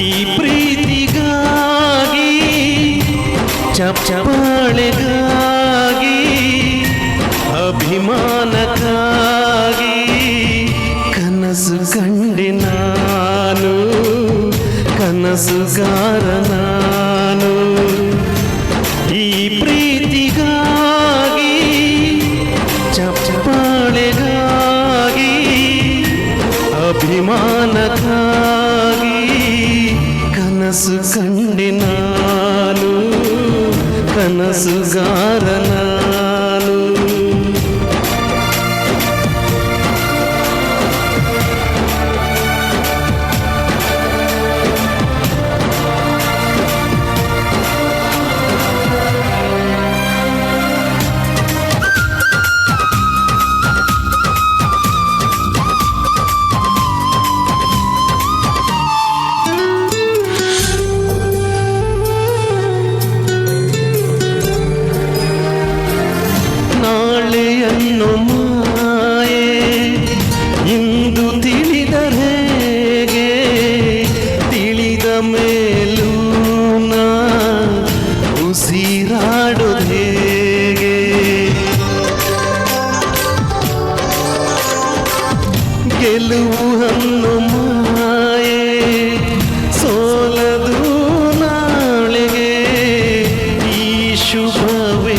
ಈ ಪ್ರೀತಿಗಾಗಿ ಚಪ್ಪಾಳೆಗಾಗಿ ಅಭಿಮಾನಕ್ಕಾಗಿ ಕನಸು ಕಂಡೆ ನಾನು ಕನಸುಗಾಗಿ కండినాలు కనసుగారనా ಗೆಲುವನ್ನು ಮಾಯೆ ಸೋಲದು ನಾಳೆಗೆ ಈ ಶುಭವೇ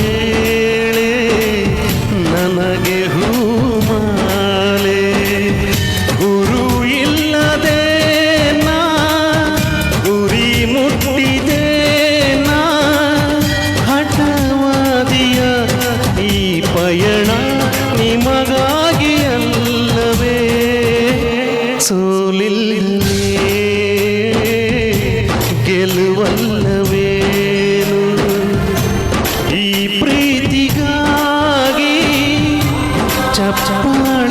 ಸೋಲಿಲ್ಲಿ ಗೆಲುವಲ್ಲವೇನು? ಈ ಪ್ರೀತಿಗಾಗಿ ಚಪ್ಪಾಳೆಗಾಗಿ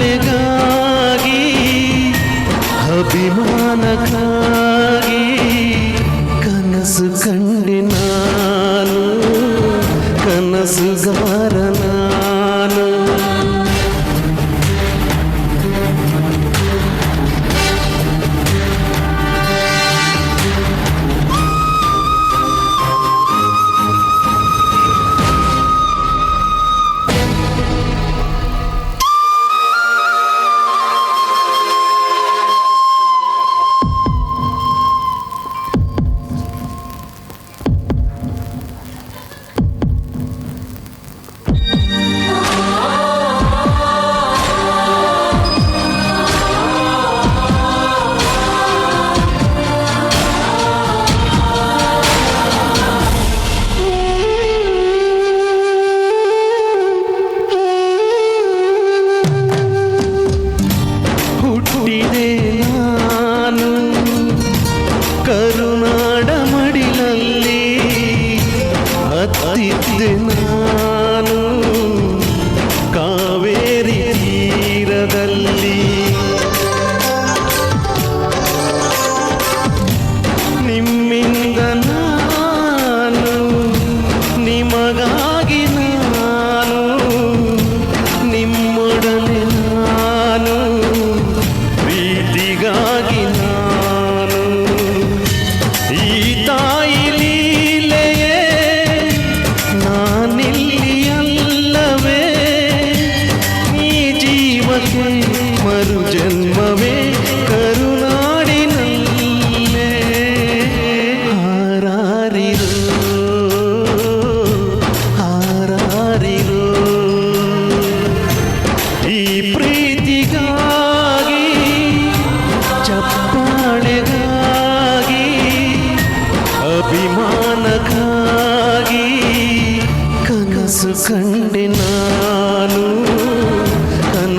ಅಭಿಮಾನಕ சித்தினா